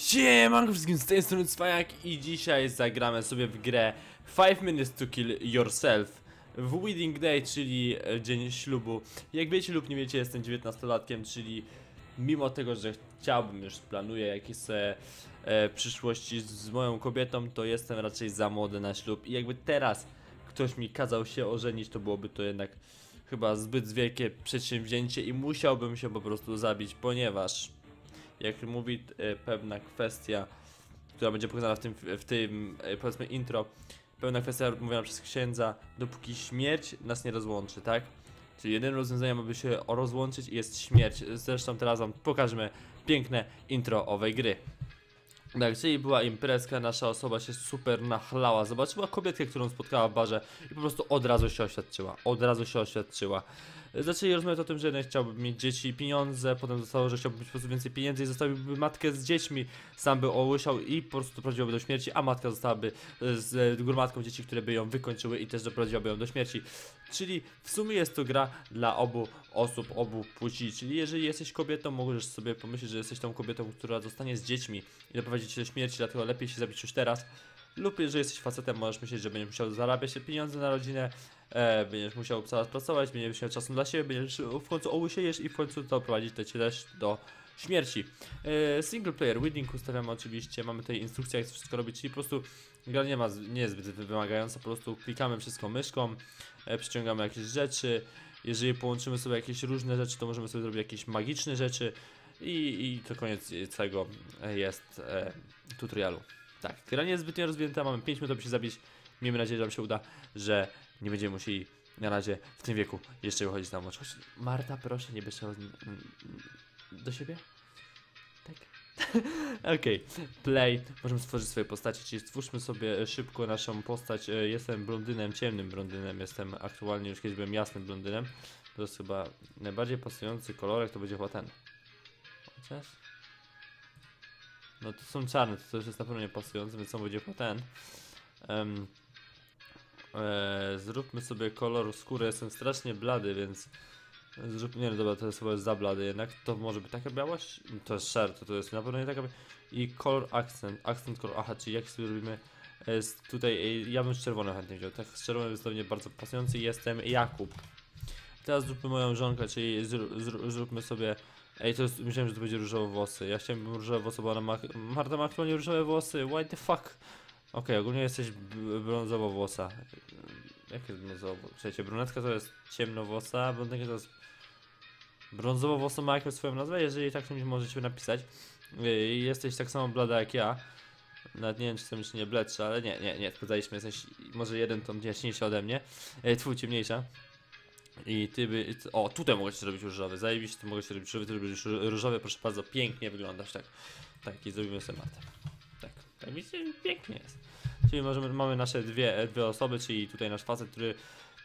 Siemanko wszystkim, z tej strony Cwajak i dzisiaj zagramy sobie w grę 5 Minutes to Kill Yourself w Wedding Day, czyli e, dzień ślubu. Jak wiecie lub nie wiecie, jestem 19-latkiem, czyli mimo tego, że chciałbym już, planuję jakieś sobie, e, przyszłości z, z moją kobietą, to jestem raczej za młody na ślub i jakby teraz ktoś mi kazał się ożenić, to byłoby to jednak chyba zbyt wielkie przedsięwzięcie i musiałbym się po prostu zabić, ponieważ jak mówi e, pewna kwestia, która będzie pokazana w tym, w tym e, powiedzmy intro, pewna kwestia mówiona przez księdza, dopóki śmierć nas nie rozłączy, tak? Czyli jedynym rozwiązaniem, aby się rozłączyć jest śmierć. Zresztą teraz wam pokażemy piękne intro owej gry. Tak, czyli była imprezka, nasza osoba się super nachlała, zobaczyła kobietkę, którą spotkała w barze i po prostu od razu się oświadczyła, od razu się oświadczyła. Zaczęli rozmawiać o tym, że jeden chciałby mieć dzieci i pieniądze, potem zostało, że chciałby mieć po prostu więcej pieniędzy i zostawiłby matkę z dziećmi, sam by ołysiał i po prostu doprowadziłoby do śmierci, a matka zostałaby z gromadką dzieci, które by ją wykończyły i też doprowadziłaby ją do śmierci. Czyli w sumie jest to gra dla obu osób, obu płci, czyli jeżeli jesteś kobietą, możesz sobie pomyśleć, że jesteś tą kobietą, która zostanie z dziećmi i doprowadzi cię do śmierci, dlatego lepiej się zabić już teraz. Lub jeżeli jesteś facetem, możesz myśleć, że będziesz musiał zarabiać pieniądze na rodzinę, e, będziesz musiał coraz pracować, będziesz miał czasu dla siebie, będziesz w końcu ołysiejesz i w końcu to prowadzi cię też do śmierci. E, single player, wedding ustawiamy oczywiście, mamy tutaj instrukcję jak to wszystko robić, czyli po prostu gra nie, ma, nie jest zbyt wymagająca, po prostu klikamy wszystko myszką, e, przyciągamy jakieś rzeczy, jeżeli połączymy sobie jakieś różne rzeczy, to możemy sobie zrobić jakieś magiczne rzeczy i, i to koniec całego e, jest e, tutorialu. Tak, gra nie jest zbytnio rozwinięta, mamy 5 minut, aby się zabić. Miejmy nadzieję, że nam się uda, że nie będziemy musieli na razie w tym wieku jeszcze wychodzić na mocz. Chodź, Marta, proszę, nie bierz do siebie? Tak. Okej, okay. play. Możemy stworzyć swoje postacie, czyli stwórzmy sobie szybko naszą postać. E, jestem blondynem, ciemnym blondynem. Jestem aktualnie, już kiedyś byłem jasnym blondynem. To jest chyba najbardziej pasujący kolorek, to będzie chyba ten. Chociaż... No to są czarne, to też jest na pewno nie pasujące, więc on będzie po ten. Um, e, zróbmy sobie kolor skóry, jestem strasznie blady, więc zrób, nie no dobra, to jest chyba za blady jednak, to może być taka białość? To jest szary, to, jest na pewno nie taka i kolor akcent, akcent kolor, aha, czyli jak sobie robimy jest tutaj, e, ja bym z czerwonym chętnie wziął, tak z czerwonym jest do mnie bardzo pasujący, jestem Jakub. Teraz zróbmy moją żonkę, czyli zróbmy sobie Ej, to jest, myślałem, że to będzie różowe włosy. Ja chciałem różowe włosy, bo ona ma... Marta ma aktualnie różowe włosy, what the fuck? Okej, okay, ogólnie jesteś brązowo włosa. Jak jest brązowo? Słuchajcie, brunetka to jest ciemnowłosa, blondynka to jest... Brązowo włosa ma jakąś swoją nazwę? Jeżeli tak, to mi możecie napisać. Jesteś tak samo blada jak ja. Nawet nie wiem, czy jestem jeszcze nie bledszy, ale nie, nie, nie, zgadzaliśmy, jesteś może jeden ton jaśniejszy ode mnie. Twój ciemniejsza. I ty by... O, tutaj mogę się zrobić różowy. Zajebiście, tu mogę się robić różowy, ty robisz różowy, proszę bardzo, pięknie wyglądasz, tak. Tak, i zrobimy sobie matę. Tak, widzicie, pięknie jest. Czyli możemy, mamy nasze dwie, dwie osoby, czyli tutaj nasz facet, który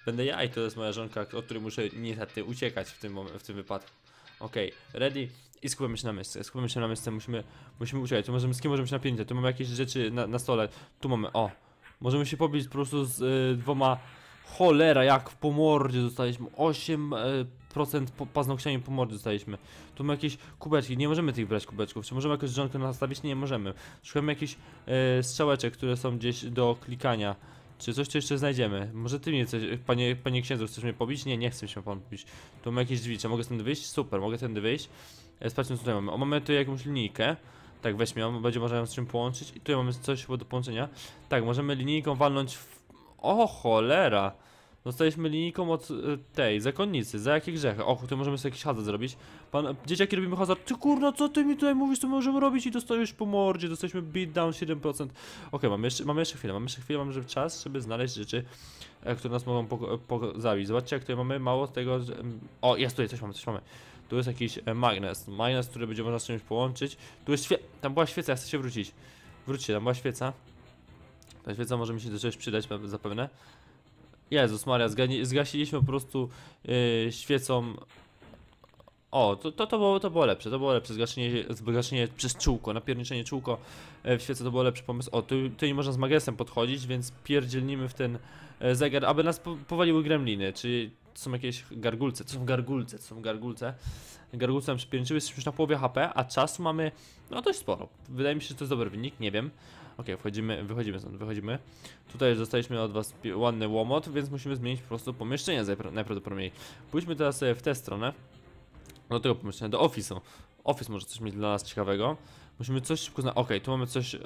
będę ja i to jest moja żonka, od której muszę niestety uciekać w tym, w tym wypadku. Okej, okay, ready? I skupiamy się na mysce, skupiamy się na mysce, musimy, musimy uciekać, tu możemy, z kim możemy się napięć, tu mamy jakieś rzeczy na, na stole, tu mamy, o, możemy się pobić po prostu z y, dwoma Cholera, jak w pomordzie. Dostaliśmy 8% po, paznokciami po mordzie dostaliśmy. Tu mamy jakieś kubeczki, nie możemy tych brać kubeczków. Czy możemy jakąś żonkę nastawić? Nie, nie możemy. Szukamy jakichś e, strzałeczek, które są gdzieś do klikania. Czy coś tu jeszcze znajdziemy? Może ty mnie coś, panie, panie księdzu, chcesz mnie pobić? Nie, nie chcę się pan pobić. Tu mamy jakieś drzwi, czy mogę stąd wyjść? Super, mogę tędy wyjść. E, sprawdźmy co tutaj mamy. O, mamy tu jakąś linijkę. Tak, weźmy ją, będzie można ją z czym połączyć. I tutaj mamy coś chyba do połączenia. Tak, możemy linijką walnąć w o cholera! Dostaliśmy linijką od y, tej zakonnicy. Za jakie grzechy? Och, tu możemy sobie jakiś hazard zrobić. Pan, dzieciaki robimy hazard. Ty kurna, co ty mi tutaj mówisz, co możemy robić? I dostajesz po mordzie, dostaliśmy beatdown 7%. Okej, okay, mamy jeszcze, mamy jeszcze chwilę, mamy jeszcze chwilę, mamy czas, żeby znaleźć rzeczy, e, które nas mogą po, po, zabić. Zobaczcie, jak tutaj mamy mało tego, że... O, jest tutaj, coś mamy, coś mamy. Tu jest jakiś e, magnes. Magnes, który będzie można z czymś połączyć. Tu jest świe... Tam była świeca, ja chcę się wrócić. Wróćcie, tam była świeca. Ta świeca może mi się do czegoś przydać zapewne. Jezus Maria, zgasiliśmy po prostu yy, świecą. O, to, to, to, było, to było lepsze, to było lepsze, zgaszenie, zgaszenie przez czółko, napierniczenie czółko e, w świece to było lepszy pomysł. O, tu, tu nie można z magnesem podchodzić, więc pierdzielnimy w ten e, zegar, aby nas po, powaliły gremliny, czyli to są jakieś gargulce, to są gargulce, to są gargulce. Gargulce nam przypierniczyły, jesteśmy już na połowie HP, a czasu mamy, no dość sporo. Wydaje mi się, że to jest dobry wynik, nie wiem. Okej, wchodzimy, wychodzimy stąd, wychodzimy. Tutaj dostaliśmy od was ładny łomot, więc musimy zmienić po prostu pomieszczenie najprawdopodobniej. Pójdźmy teraz sobie w tę stronę, do tego pomieszczenia, do ofisu. Office może coś mieć dla nas ciekawego. Musimy coś szybko znaleźć. Okej, tu mamy coś, e,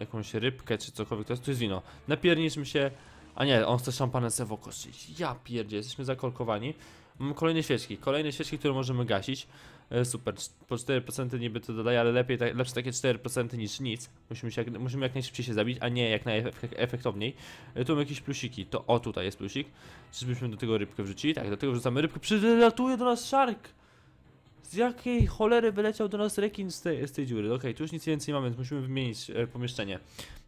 jakąś rybkę czy cokolwiek, to jest, to jest wino. Napierniczmy się, a nie, on chce szampanem sobie strzelić. Ja pierdzie, jesteśmy zakolkowani. Mamy kolejne świeczki, kolejne świeczki, które możemy gasić. E, super, po 4% niby to dodaje, ale lepiej, tak, lepsze takie 4% niż nic. Musimy, się, jak- musimy jak najszybciej się zabić, a nie jak najefektowniej. E, tu mamy jakieś plusiki, to o tutaj jest plusik. Czyżbyśmy do tego rybkę wrzucili? Tak, do tego wrzucamy rybkę. Przylatuje do nas szark! Z jakiej cholery wyleciał do nas rekin z tej, z tej dziury? Okej, tu już nic więcej nie mamy, więc musimy wymienić e, pomieszczenie.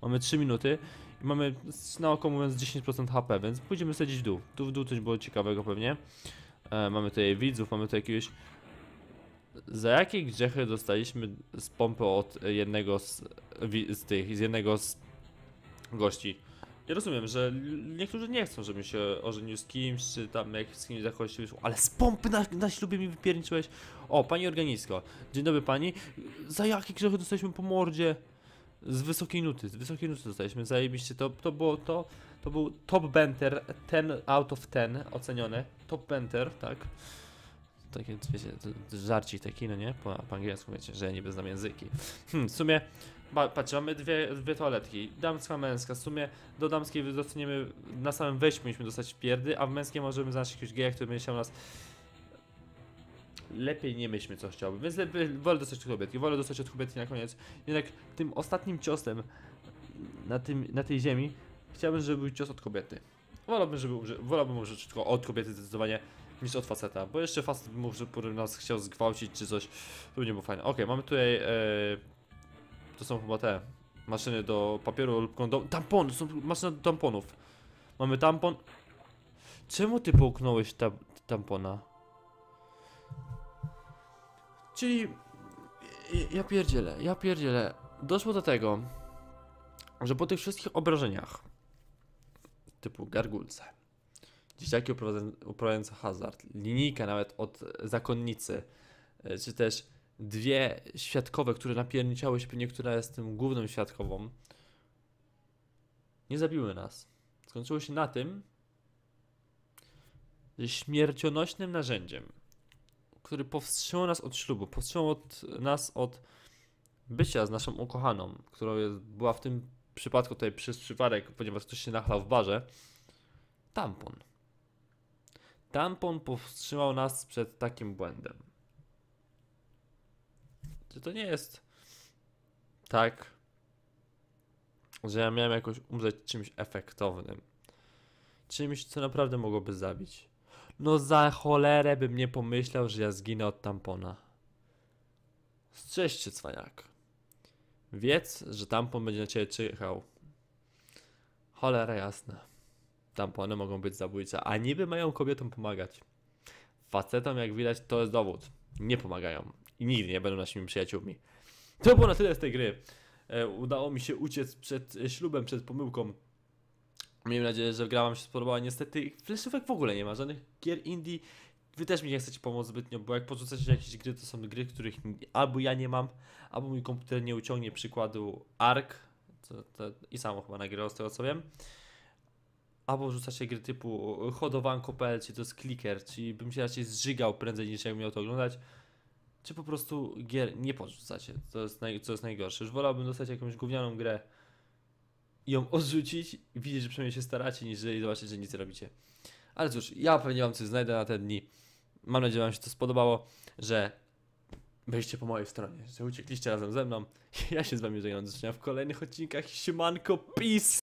Mamy 3 minuty mamy na oko mówiąc 10% HP, więc pójdziemy sadzić w dół. Tu w dół coś było ciekawego pewnie. E, mamy tutaj widzów, mamy tutaj jakiegoś... Za jakie grzechy dostaliśmy z pompy od jednego z, z tych, z jednego z gości? Ja rozumiem, że niektórzy nie chcą, żebym się ożenił z kimś, czy tam jak z kimś wyszło, ale z pompy na, na ślubie mi wypierniczyłeś. O, pani organistko. Dzień dobry pani. Za jakie grzechy dostaliśmy po mordzie? Z wysokiej nuty, z wysokiej nuty dostaliśmy, zajebiście, to, to było to, to był top benter, 10 out of 10 ocenione, top benter, tak? Takie, wiecie, żarcik taki, no nie? Po, po angielsku, wiecie, że ja niby znam języki. Hmm, w sumie, pa, patrzcie, mamy dwie, dwie toaletki, damska, męska, w sumie do damskiej dostaniemy, na samym wejściu powinniśmy dostać pierdy, a w męskiej możemy znaleźć jakiegoś geja, który będzie chciał nas lepiej nie myślmy co chciałbym, więc lepiej, wolę dostać od kobietki, wolę dostać od kobietki na koniec. Jednak tym ostatnim ciosem na, tym, na tej ziemi chciałbym, żeby był cios od kobiety. Wolałbym, żeby wolałbym umrzeć tylko od kobiety zdecydowanie niż od faceta, bo jeszcze facet może nas chciał zgwałcić czy coś, to by nie było fajne. Okej, mamy tutaj, e, to są chyba te maszyny do papieru lub kondom, tampony, są maszyny do tamponów. Mamy tampon. Czemu ty połknąłeś ta, tampona? Czyli ja- pierdzielę, ja pierdzielę. Doszło do tego, że po tych wszystkich obrażeniach typu gargulce, dzieciaki uprawiające hazard, linijka nawet od zakonnicy, e, czy też dwie świadkowe, które napierniczały się, pewnie która jest tym główną świadkową, nie zabiły nas. Skończyło się na tym, że śmiercionośnym narzędziem, który powstrzymał nas od ślubu, powstrzymał od nas od bycia z naszą ukochaną, jest, była w tym przypadku tutaj przez przypadek, ponieważ ktoś się nachlał w barze, tampon. Tampon powstrzymał nas przed takim błędem. Czy to nie jest tak, że ja miałem jakoś umrzeć czymś efektownym? Czymś, co naprawdę mogłoby zabić? No za cholerę bym nie pomyślał, że ja zginę od tampona. Strzeź się, cwaniak. Wiedz, że tampon będzie na ciebie czyhał. Cholera jasna. Tampony mogą być zabójcze, a niby mają kobietom pomagać. Facetom, jak widać, to jest dowód. Nie pomagają. I nigdy nie będą naszymi przyjaciółmi. To było na tyle z tej gry. E, udało mi się uciec przed e, ślubem, przed pomyłką. Miejmy nadzieję, że gra wam się spodobała. Niestety fleszówek w ogóle nie ma, żadnych gier indie. Wy też mi nie chcecie pomóc zbytnio, bo jak porzucacie jakieś gry, to są gry, których albo ja nie mam, albo mój komputer nie uciągnie przykładu ARK, to, to i samo chyba nagrał z tego co wiem. Albo rzucacie gry typu hodowanko.pl, czy to jest clicker, czyli bym się raczej zżygał prędzej niż jak miał to oglądać. Czy po prostu gier nie podrzucacie, to jest, naj, co jest najgorsze. Już wolałbym dostać jakąś gównianą grę ją odrzucić i widzieć, że przynajmniej się staracie, niż jeżeli zobaczyć, że nic robicie. Ale cóż, ja pewnie wam coś znajdę na te dni. Mam nadzieję, że wam się to spodobało, że byliście po mojej stronie, że uciekliście razem ze mną. Ja się z wami żegnam, do zobaczenia w kolejnych odcinkach. Siemanko, peace!